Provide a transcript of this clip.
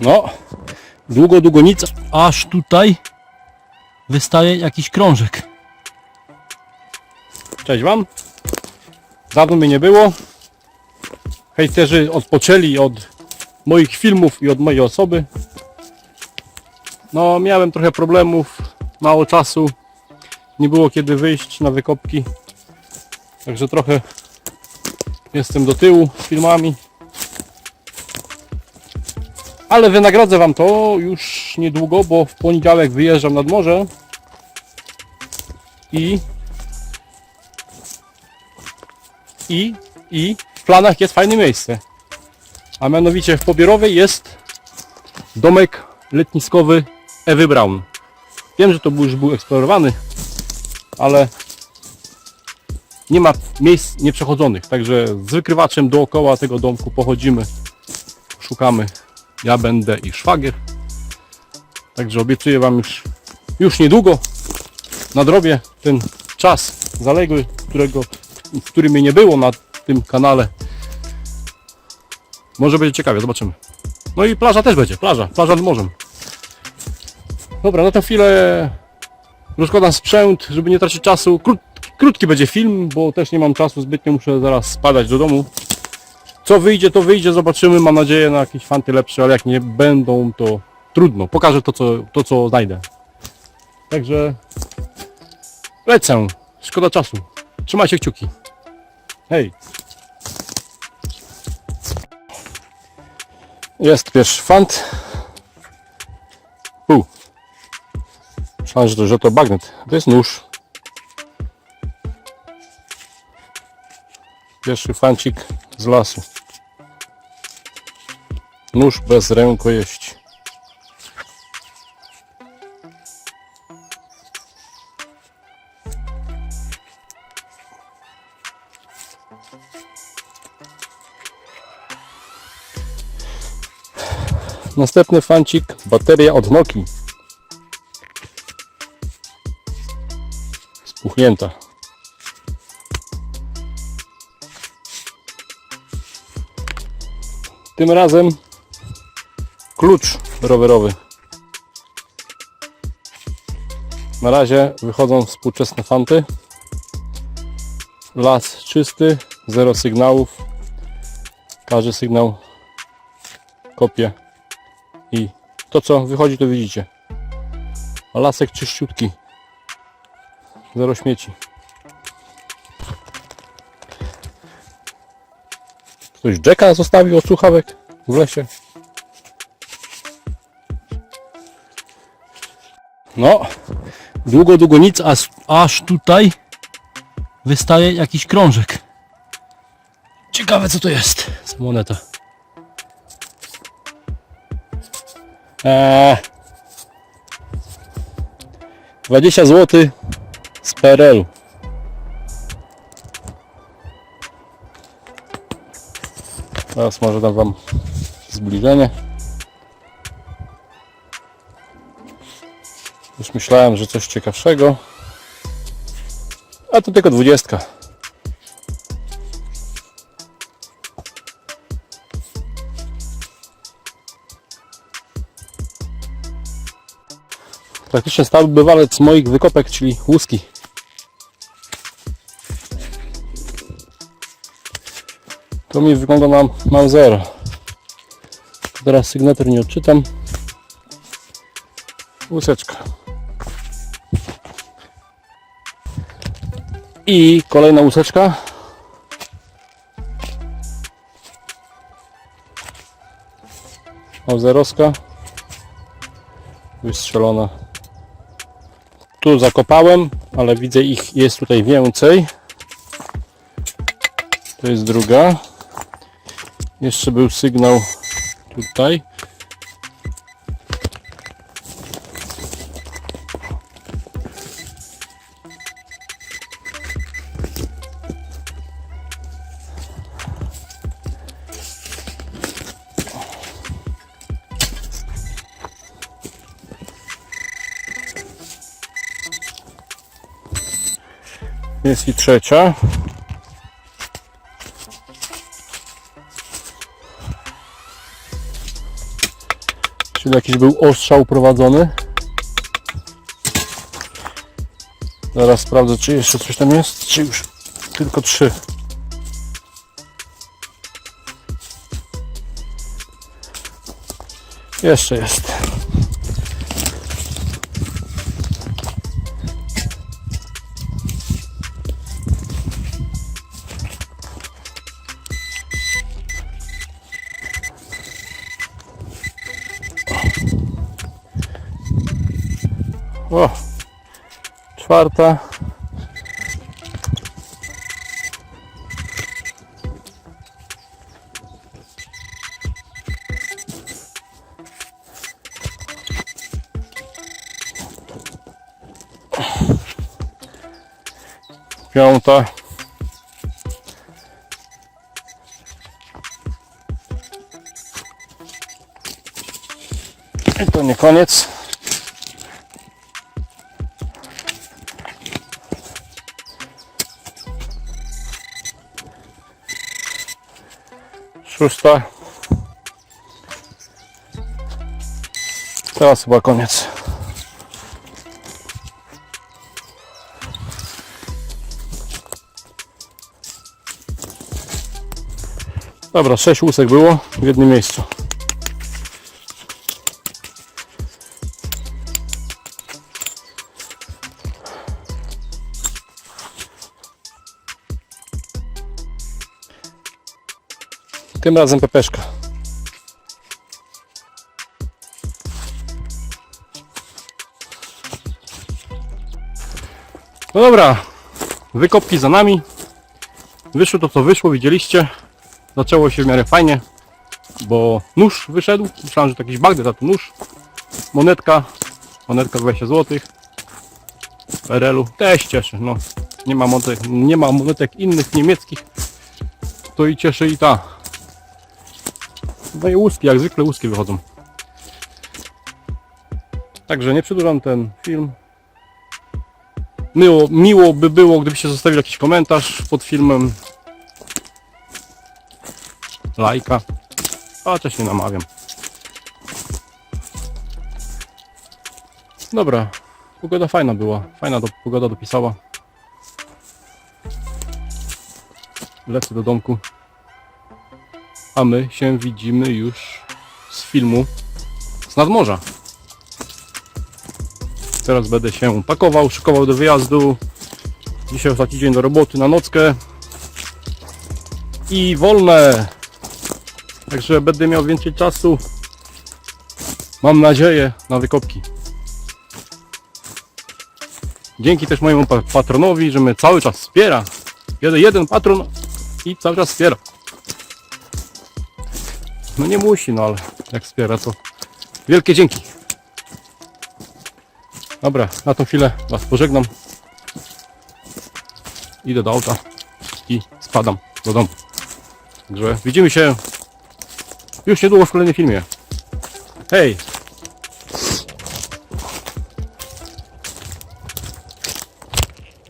No, długo, długo nic, aż tutaj wystaje jakiś krążek. Cześć Wam. Dawno mnie nie było. Hejterzy odpoczęli od moich filmów i od mojej osoby. No, miałem trochę problemów, mało czasu. Nie było kiedy wyjść na wykopki. Także trochę jestem do tyłu z filmami. Ale wynagrodzę Wam to już niedługo, bo w poniedziałek wyjeżdżam nad morze i i i w planach jest fajne miejsce. A mianowicie w Pobierowej jest domek letniskowy Ewy Braun. Wiem, że to już był eksplorowany, ale nie ma miejsc nieprzechodzonych, także z wykrywaczem dookoła tego domku pochodzimy, szukamy. Ja będę i szwagier. Także obiecuję Wam już, już niedługo nadrobię ten czas zaległy, którego, w którym mnie nie było na tym kanale. Może będzie ciekawie, zobaczymy. No i plaża też będzie, plaża, plaża nad morzem. Dobra, na tę chwilę rozkładam sprzęt, żeby nie tracić czasu. Krót, krótki będzie film, bo też nie mam czasu zbytnio, muszę zaraz spadać do domu. Co wyjdzie, to wyjdzie, zobaczymy. Mam nadzieję na jakieś fanty lepsze, ale jak nie będą, to trudno. Pokażę to, co, to, co znajdę. Także lecę. Szkoda czasu. Trzymajcie kciuki. Hej. Jest pierwszy fant. U. Myślałem, że to, że to bagnet. To jest nóż. Pierwszy fancik z lasu. Nóż bez rękojeści. Następny fancik, bateria od Noki. Spuchnięta. Tym razem klucz rowerowy. Na razie wychodzą współczesne fanty. Las czysty, zero sygnałów. Każdy sygnał kopię i to co wychodzi to widzicie. Lasek czyściutki. Zero śmieci. Ktoś Jacka zostawił od słuchawek w lesie. No, długo, długo nic, aż, aż tutaj wystaje jakiś krążek. Ciekawe co to jest. Z moneta. Eee, 20 zł z PRL-u. Teraz może dam Wam zbliżenie. Już myślałem, że coś ciekawszego. A to tylko dwudziestka. Praktycznie stały bywalec moich wykopek, czyli łuski. To mi wygląda na Mausera. Teraz sygnatur nie odczytam. Łuseczka. I kolejna łuseczka. Mauserowska. Wystrzelona. Tu zakopałem, ale widzę ich jest tutaj więcej. To jest druga. Jeszcze był sygnał tutaj. Jest i trzecia. Czyli jakiś był ostrzał prowadzony. Zaraz sprawdzę, czy jeszcze coś tam jest, czy już tylko trzy. Jeszcze jest. Czwarta. Piąta. I to nie koniec. Szósta. Teraz chyba koniec. Dobra, sześć łusek było w jednym miejscu. Tym razem pepeszka. No dobra, wykopki za nami. Wyszło to co wyszło, widzieliście. Zaczęło się w miarę fajnie, bo nóż wyszedł. Myślałem, że to jakiś bagnet, a to nóż. Monetka, monetka 20 zł. PRL-u też cieszy, no. Nie ma, monetek, nie ma monetek innych niemieckich. To i cieszy i ta. No i łuski, jak zwykle łuski wychodzą. Także nie przedłużam ten film. Miło, miło by było, gdybyście zostawili jakiś komentarz pod filmem. Lajka. Chociaż nie namawiam. Dobra. Pogoda fajna była. Fajna do, pogoda dopisała. Lecę do domku. A my się widzimy już z filmu z nadmorza. Teraz będę się pakował, szykował do wyjazdu. Dzisiaj ostatni dzień do roboty na nockę. I wolne. Także będę miał więcej czasu. Mam nadzieję na wykopki. Dzięki też mojemu pa- patronowi, że mnie cały czas wspiera. Jeden patron i cały czas wspiera. No nie musi, no ale jak wspiera to wielkie dzięki. Dobra, na tą chwilę Was pożegnam. Idę do auta i spadam do domu. Także widzimy się już niedługo w kolejnym filmie. Hej!